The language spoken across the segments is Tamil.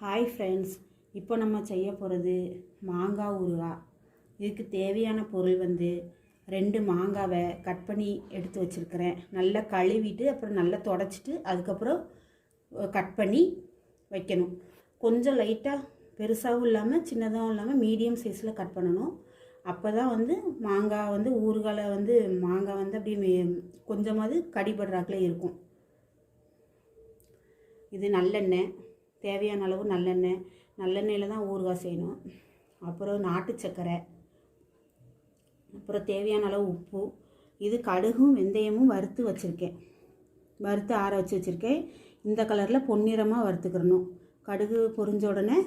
ஹாய் ஃப்ரெண்ட்ஸ் இப்போ நம்ம செய்ய போகிறது மாங்காய் ஊறுகாய். இதுக்கு தேவையான பொருள் வந்து ரெண்டு மாங்காவை கட் பண்ணி எடுத்து வச்சுருக்கிறேன். நல்லா கழுவிட்டு அப்புறம் நல்லா தொடச்சிட்டு அதுக்கப்புறம் கட் பண்ணி வைக்கணும். கொஞ்சம் லைட்டாக பெருசாகவும் இல்லாமல் சின்னதாகவும் இல்லாமல் மீடியம் சைஸில் கட் பண்ணணும். அப்போ தான் வந்து மாங்காய் வந்து ஊறுகாயில் வந்து மாங்காய் வந்து அப்படியே கொஞ்சமாவது கடிபடுறாக்கில் இருக்கும். இது நல்லெண்ணெய். தேவையான அளவு நல்லெண்ணெய் நல்லெண்ணெயில் தான் ஊறுகாய் செய்யணும். அப்புறம் நாட்டு சர்க்கரை அப்புறம் தேவையான அளவு உப்பு. இது கடுகும் வெந்தயமும் வறுத்து வச்சுருக்கேன். வறுத்து ஆற வச்சு வச்சுருக்கேன். இந்த கலரில் பொன்னிறமாக வறுத்துக்கிறணும். கடுகு பொரிஞ்ச உடனே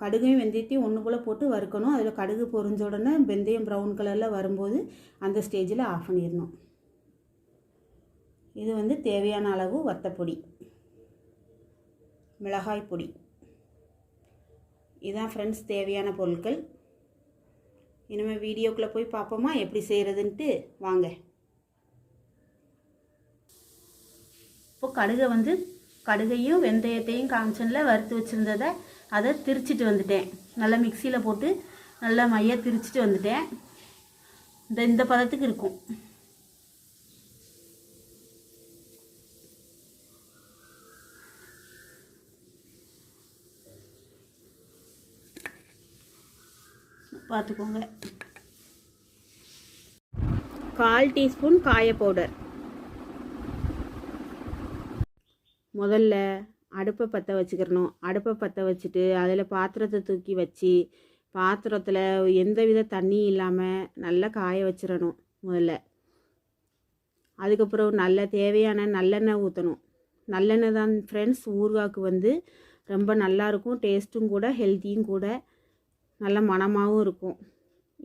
கடுகையும் வெந்தயத்தையும் ஒன்று போல் போட்டு வறுக்கணும். அதில் கடுகு பொரிஞ்ச உடனே வெந்தயம் ப்ரௌன் கலரில் வரும்போது அந்த ஸ்டேஜில் ஆஃப் பண்ணிடணும். இது வந்து தேவையான அளவு வத்தப்பொடி. மிளகாய் பொடி. இதுதான் ஃப்ரெண்ட்ஸ் தேவையான பொருட்கள். இனிமேல் வீடியோக்குள்ளே போய் பார்ப்போமா? எப்படி செய்கிறதுன்ட்டு வாங்க. இப்போ கடுகை வந்து கடுகையும் வெந்தயத்தையும் காமிச்சனில் வறுத்து வச்சுருந்ததை அதை திரிச்சிட்டு வந்துட்டேன். நல்லா மிக்சியில் போட்டு நல்லா மைய திரிச்சிட்டு வந்துட்டேன். இந்த இந்த பதத்துக்கு இருக்கும். பார்த்துக்கோங்க. கால் டீஸ்பூன் காய பவுடர். முதல்ல அடுப்பை பற்ற வச்சுக்கிறணும். அடுப்பை பற்ற வச்சுட்டு அதில் பாத்திரத்தை தூக்கி வச்சு பாத்திரத்தில் எந்த வித தண்ணி இல்லாமல் நல்லா காய வச்சிடணும் முதல்ல. அதுக்கப்புறம் நல்ல தேவையான நல்லெண்ணெய் ஊற்றணும் நல்லெண்ணெய் தான் ஃப்ரெண்ட்ஸ் ஊறுகாய்க்கு வந்து ரொம்ப நல்லாயிருக்கும் டேஸ்ட்டும் கூட ஹெல்த்தியும் கூட நல்ல மணமாகவும் இருக்கும்.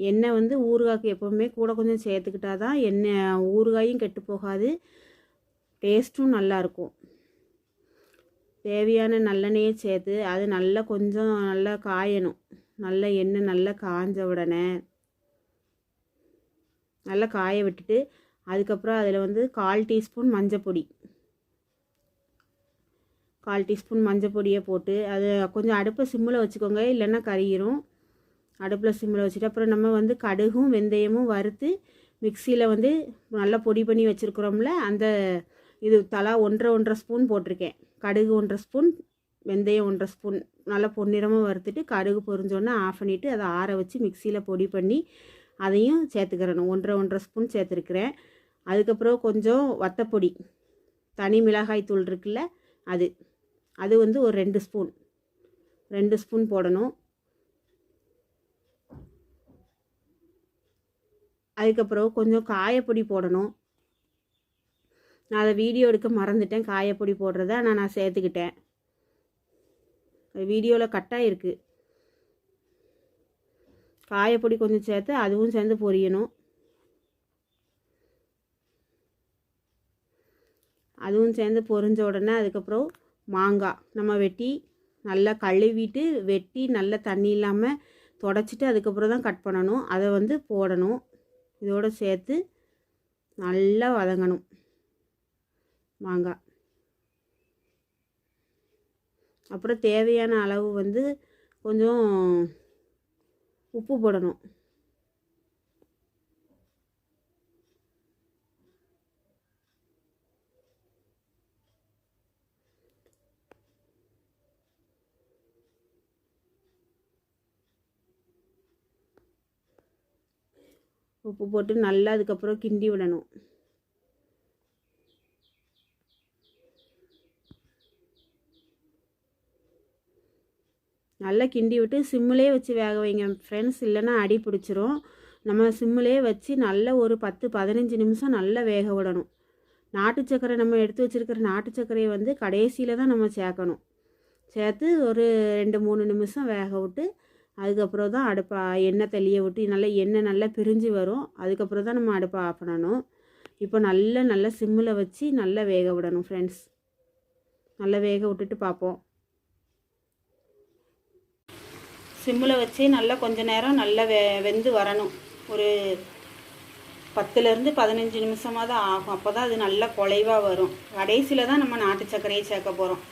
எண்ணெய் வந்து ஊறுகாய்க்கு எப்போவுமே கூட கொஞ்சம் சேர்த்துக்கிட்டா தான் எண்ணெய் ஊறுகாயும் கெட்டு போகாது. டேஸ்ட்டும் நல்லாயிருக்கும் தேவையான நல்லெண்ணெயை சேர்த்து அது நல்லா கொஞ்சம் நல்லா காயணும். நல்ல எண்ணெய் நல்லா காஞ்ச உடனே நல்லா காய விட்டுட்டு அதுக்கப்புறம் அதில் வந்து கால் டீஸ்பூன் மஞ்சப்பொடி கால் டீஸ்பூன் மஞ்சள் பொடியை போட்டு அது கொஞ்சம் அடுப்பை சிம்மில் வச்சுக்கோங்க இல்லைன்னா கறியிரும் அடுப்பில் சிம்மில் வச்சுட்டு அப்புறம் நம்ம வந்து கடுகும் வெந்தயமும் வறுத்து மிக்சியில் வந்து நல்லா பொடி பண்ணி வச்சுருக்குறோம்ல அந்த இது தலா ஒன்றரை ஒன்றரை ஸ்பூன் போட்டிருக்கேன். கடுகு ஒன்றரை ஸ்பூன் வெந்தயம் ஒன்றரை ஸ்பூன். நல்லா பொன்னிறமாக வறுத்துட்டு கடுகு பொரிஞ்சோன்னே ஆஃப் பண்ணிவிட்டு அதை ஆற வச்சு மிக்சியில் பொடி பண்ணி அதையும் சேர்த்துக்கிறணும். ஒன்றரை ஒன்றரை ஸ்பூன் சேர்த்துருக்குறேன். அதுக்கப்புறம் கொஞ்சம் வத்தப்பொடி தனி மிளகாய் தூள் இருக்குல்ல அது. அது வந்து ஒரு ரெண்டு ஸ்பூன். ரெண்டு ஸ்பூன் போடணும். அதுக்கப்புறம் கொஞ்சம் காயப்பொடி போடணும். நான் அதை வீடியோ எடுக்க மறந்துட்டேன் காயப்பொடி போடுறத. ஆனால் நான் சேர்த்துக்கிட்டேன். வீடியோவில் கட்டாக இருக்குது காயப்பொடி கொஞ்சம் சேர்த்து அதுவும் சேர்ந்து பொரியணும். அதுவும் சேர்ந்து பொரிஞ்ச உடனே அதுக்கப்புறம் மாங்காய். நம்ம வெட்டி நல்லா கழுவிட்டு வெட்டி நல்லா தண்ணி இல்லாமல் தொடச்சிட்டு அதுக்கப்புறம் தான் கட் பண்ணணும். அதை வந்து போடணும். இதோடு சேர்த்து நல்லா வதங்கணும். மாங்காய். அப்புறம் தேவையான அளவு வந்து கொஞ்சம் உப்பு போடணும். உப்பு போட்டு நல்லா அதுக்கப்புறம் கிண்டி விடணும். நல்லா கிண்டி விட்டு சிம்மிலே வச்சு வேக வைங்க ஃப்ரெண்ட்ஸ் இல்லைன்னா அடி பிடிச்சிரும். நம்ம சிம்மிலே வச்சு நல்ல ஒரு பத்து பதினஞ்சு நிமிஷம் நல்லா வேக விடணும். நாட்டு சர்க்கரை நம்ம எடுத்து வச்சுருக்கிற நாட்டு சர்க்கரையை வந்து கடைசியில் தான் நம்ம சேர்க்கணும். சேர்த்து ஒரு ரெண்டு மூணு நிமிஷம் வேக விட்டு அதுக்கப்புறம் தான் அடுப்பை எண்ணெய் தெளிய விட்டு நல்லா எண்ணெய் நல்லா பிரிஞ்சு வரும். அதுக்கப்புறம் தான் நம்ம அடுப்பை ஆஃப் பண்ணணும். இப்போ நல்லா நல்லா சிம்மில் வச்சு நல்லா வேக விடணும் ஃப்ரெண்ட்ஸ் நல்லா வேக விட்டுட்டு பார்ப்போம். சிம்மில் வச்சு நல்லா கொஞ்ச நேரம் நல்லா வெ வெந்து வரணும். ஒரு பத்துலேருந்து பதினஞ்சு நிமிஷமாக தான் ஆகும். அப்போ தான் அது நல்லா குலைவாக வரும். கடைசியில் தான் நம்ம நாட்டு சர்க்கரையை சேர்க்க போகிறோம்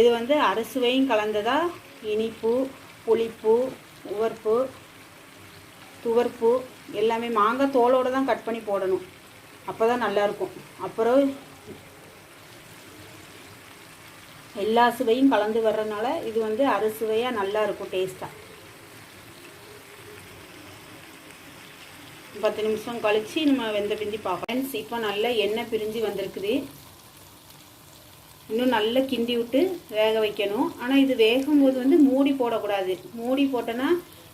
இது வந்து அறுசுவையும் கலந்ததாக இனிப்பு புளிப்பு உவர்ப்பு துவர்ப்பு எல்லாமே மாங்காய் தோலோடு தான் கட் பண்ணி போடணும். அப்போ தான் நல்லாயிருக்கும் அப்புறம் எல்லா சுவையும் கலந்து வர்றதுனால இது வந்து அறுசுவையாக நல்லா இருக்கும் டேஸ்ட்டாக பத்து நிமிஷம் கழித்து நம்ம வெந்த பிந்தி பார்ப்போம் ஃப்ரெண்ட்ஸ் இப்போ நல்லா எண்ணெய் பிரிஞ்சு வந்திருக்குது. இன்னும் நல்லா கிண்டி விட்டு வேக வைக்கணும். ஆனால் இது வேகும் போது வந்து மூடி போடக்கூடாது. மூடி போட்டோன்னா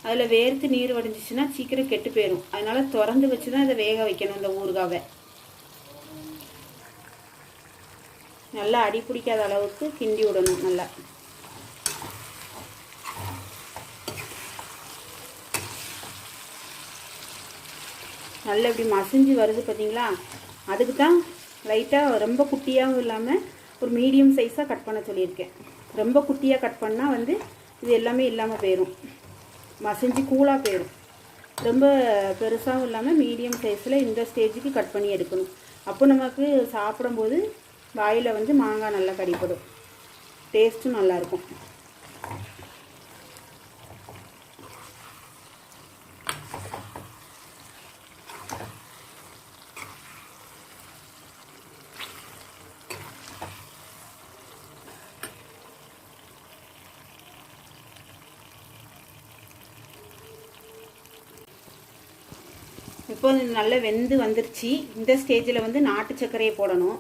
அதில் வேர்த்து நீர் வடிஞ்சிச்சுன்னா சீக்கிரம் கெட்டு போயிடும் அதனால் திறந்து வச்சு தான் இதை வேக வைக்கணும் இந்த ஊறுகாவை. நல்லா அடி பிடிக்காத அளவுக்கு கிண்டி விடணும் நல்லா. நல்லா இப்படி மசிஞ்சு வருது பார்த்தீங்களா அதுக்கு தான் லைட்டாக ரொம்ப குட்டியாகவும் இல்லாமல் ஒரு மீடியம் சைஸாக கட் பண்ண சொல்லியிருக்கேன். ரொம்ப குட்டியாக கட் பண்ணால் வந்து இது எல்லாமே இல்லாமல் போயிடும் மசிஞ்சு கூலாக போயிடும் ரொம்ப பெருசாகவும் இல்லாமல் மீடியம் சைஸில் இந்த ஸ்டேஜுக்கு கட் பண்ணி எடுக்கணும். அப்போ நமக்கு சாப்பிடும்போது வாயில் வந்து மாங்காய் நல்லா கடிப்படும். டேஸ்ட்டும் நல்லாயிருக்கும் இப்போ நல்லா வெந்து வந்துருச்சு. இந்த ஸ்டேஜில் வந்து நாட்டு சர்க்கரையை போடணும்.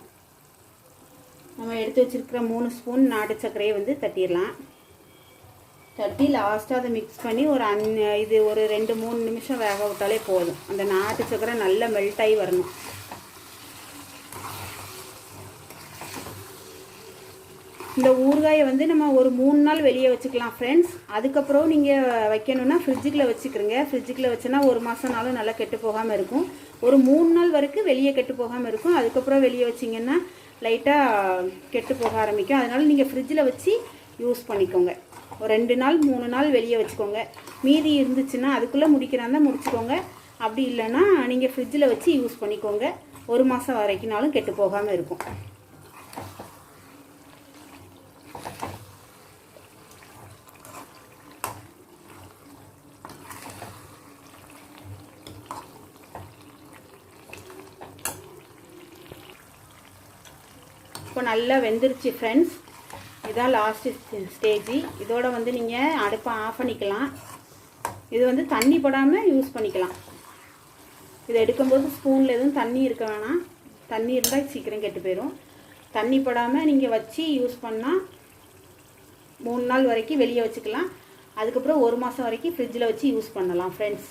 நம்ம எடுத்து வச்சுருக்கிற மூணு ஸ்பூன் நாட்டு சர்க்கரையை வந்து தட்டிடலாம். தட்டி லாஸ்ட்டாக அதை மிக்ஸ் பண்ணி ஒரு அன் இது ஒரு ரெண்டு மூணு நிமிஷம் வேக விட்டாலே போதும். அந்த நாட்டு சர்க்கரை நல்லா மெல்ட் ஆகி வரணும். இந்த ஊறுகாயை வந்து நம்ம ஒரு மூணு நாள் வெளியே வச்சுக்கலாம் ஃப்ரெண்ட்ஸ் அதுக்கப்புறம் நீங்கள் வைக்கணுன்னா ஃப்ரிட்ஜுக்குள்ளே வச்சுக்கிறோங்க ஃப்ரிட்ஜுக்குள்ளே வச்சோன்னா ஒரு மாதம்னாலும் நல்லா கெட்டு போகாமல் இருக்கும். ஒரு மூணு நாள் வரைக்கும் வெளியே கெட்டு போகாமல் இருக்கும். அதுக்கப்புறம் வெளியே வச்சிங்கன்னா லைட்டாக கெட்டு போக ஆரம்பிக்கும். அதனால் நீங்கள் ஃப்ரிட்ஜில் வச்சு யூஸ் பண்ணிக்கோங்க. ஒரு ரெண்டு நாள் மூணு நாள் வெளியே வச்சுக்கோங்க. மீதி இருந்துச்சுன்னா அதுக்குள்ளே முடிக்கிறாந்தா முடிச்சுக்கோங்க. அப்படி இல்லைன்னா நீங்கள் ஃப்ரிட்ஜில் வச்சு யூஸ் பண்ணிக்கோங்க. ஒரு மாதம் வரைக்கும்னாலும் கெட்டு போகாமல் இருக்கும். இப்போ நல்லா வெந்துருச்சு ஃப்ரெண்ட்ஸ் இதான் லாஸ்ட்டு ஸ்டேஜி இதோட வந்து நீங்கள் அடுப்பை ஆஃப் பண்ணிக்கலாம். இது வந்து தண்ணி படாமல் யூஸ் பண்ணிக்கலாம். இதை எடுக்கும்போது ஸ்பூனில் எதுவும் தண்ணி இருக்க வேணாம். தண்ணி இருந்தால் சீக்கிரம் கெட்டு போயிடும் தண்ணி படாமல் நீங்கள் வச்சு யூஸ் பண்ணால் மூணு நாள் வரைக்கும் வெளியே வச்சுக்கலாம். அதுக்கப்புறம் ஒரு மாதம் வரைக்கும் ஃப்ரிட்ஜில் வச்சு யூஸ் பண்ணலாம் ஃப்ரெண்ட்ஸ்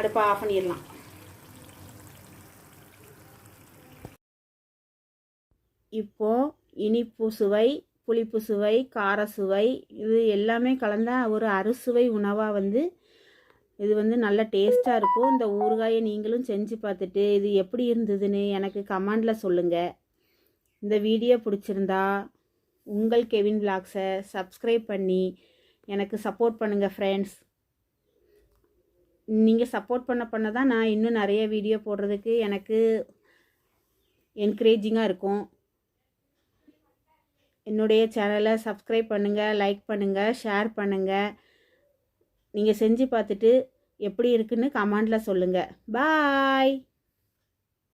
அடுப்பை ஆஃப் பண்ணிடலாம். இப்போது இனிப்பு சுவை புளிப்பு சுவை கார சுவை இது எல்லாமே கலந்த ஒரு அறுசுவை உணவாக வந்து இது வந்து நல்ல டேஸ்ட்டாக இருக்கும். இந்த ஊறுகாயை நீங்களும் செஞ்சு பார்த்துட்டு இது எப்படி இருந்ததுன்னு எனக்கு கமெண்டில் சொல்லுங்கள் இந்த வீடியோ பிடிச்சிருந்தா உங்கள் கெவின் பிளாக்ஸை சப்ஸ்கிரைப் பண்ணி எனக்கு சப்போர்ட் பண்ணுங்கள் ஃப்ரெண்ட்ஸ் நீங்கள் சப்போர்ட் பண்ண பண்ண தான் நான் இன்னும் நிறைய வீடியோ போடுறதுக்கு எனக்கு என்கரேஜிங்காக இருக்கும். என்னுடைய சேனலை சப்ஸ்கிரைப் பண்ணுங்கள் லைக் பண்ணுங்கள் ஷேர் பண்ணுங்கள் நீங்கள் செஞ்சு பார்த்துட்டு எப்படி இருக்குன்னு கமெண்டில் சொல்லுங்கள் பாய்